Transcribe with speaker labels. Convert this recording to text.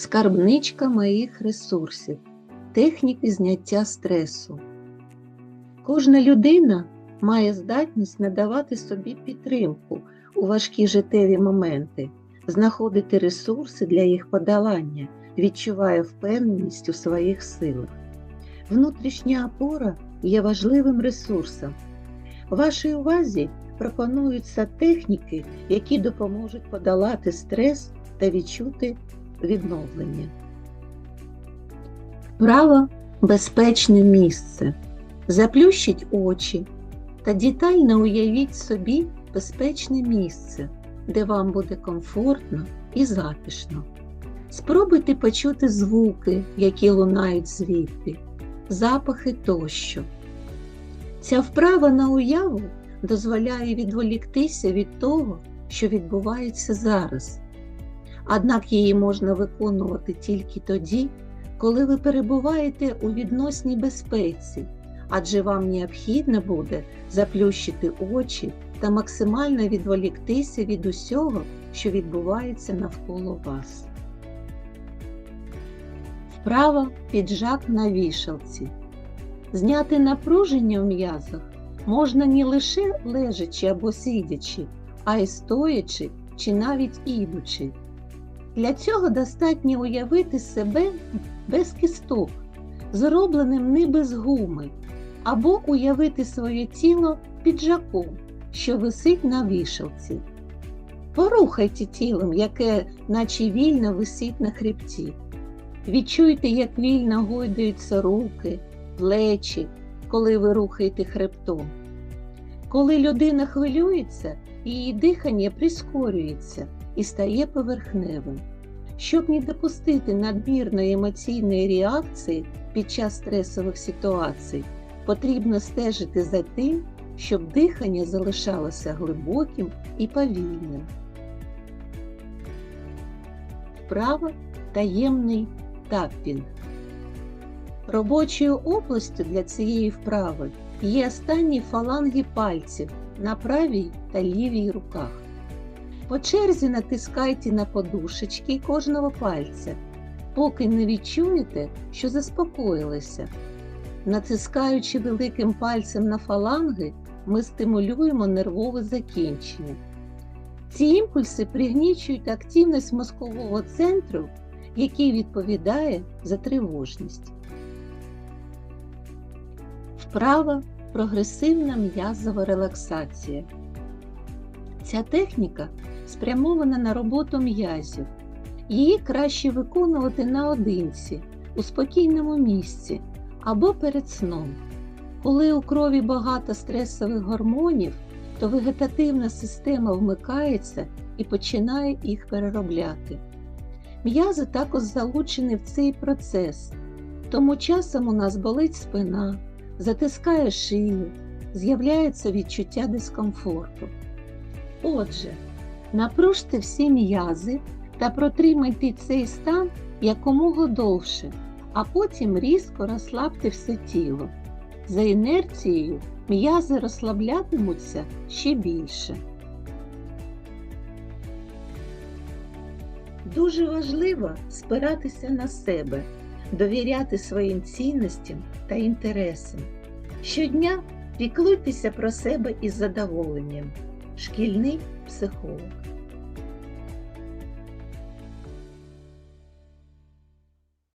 Speaker 1: скарбничка моїх ресурсів, техніки зняття стресу. Кожна людина має здатність надавати собі підтримку у важкі життєві моменти, знаходити ресурси для їх подолання, відчуває впевненість у своїх силах. Внутрішня опора є важливим ресурсом. Вашій увазі пропонуються техніки, які допоможуть подолати стрес та відчути відновлення. Право безпечне місце. Заплющіть очі та детально уявіть собі безпечне місце, де вам буде комфортно і затишно. Спробуйте почути звуки, які лунають звідти, запахи тощо. Ця вправа на уяву дозволяє відволіктися від того, що відбувається зараз. Однак її можна виконувати тільки тоді, коли ви перебуваєте у відносній безпеці, адже вам необхідно буде заплющити очі та максимально відволіктися від усього, що відбувається навколо вас. Вправа піджак на вішалці. Зняти напруження в м'язах можна не лише лежачи або сидячи, а й стоячи чи навіть ідучи. Для цього достатньо уявити себе без кісток, зробленим не без гуми, або уявити своє тіло піджаком, що висить на вішалці. Порухайте тілом, яке наче вільно висить на хребті. Відчуйте, як вільно гойдаються руки, плечі, коли ви рухаєте хребтом. Коли людина хвилюється, її дихання прискорюється і стає поверхневим. Щоб не допустити надмірної емоційної реакції під час стресових ситуацій, потрібно стежити за тим, щоб дихання залишалося глибоким і повільним. Вправа таємний таппінг. Робочою областю для цієї вправи є останні фаланги пальців на правій та лівій руках. По черзі натискайте на подушечки кожного пальця, поки не відчуєте, що заспокоїлися. Натискаючи великим пальцем на фаланги, ми стимулюємо нервове закінчення. Ці імпульси пригнічують активність мозкового центру, який відповідає за тривожність. Вправа прогресивна м'язова релаксація. Ця техніка спрямована на роботу м'язів. Її краще виконувати наодинці, у спокійному місці або перед сном. Коли у крові багато стресових гормонів, то вегетативна система вмикається і починає їх переробляти. М'язи також залучені в цей процес, тому часом у нас болить спина, затискає шию, з'являється відчуття дискомфорту. Отже, напружте всі м'язи та протримайте цей стан якомога довше, а потім різко розслабте все тіло. За інерцією м'язи розслаблятимуться ще більше. Дуже важливо спиратися на себе, довіряти своїм цінностям та інтересам. Щодня піклуйтеся про себе із задоволенням. Шкільний психолог.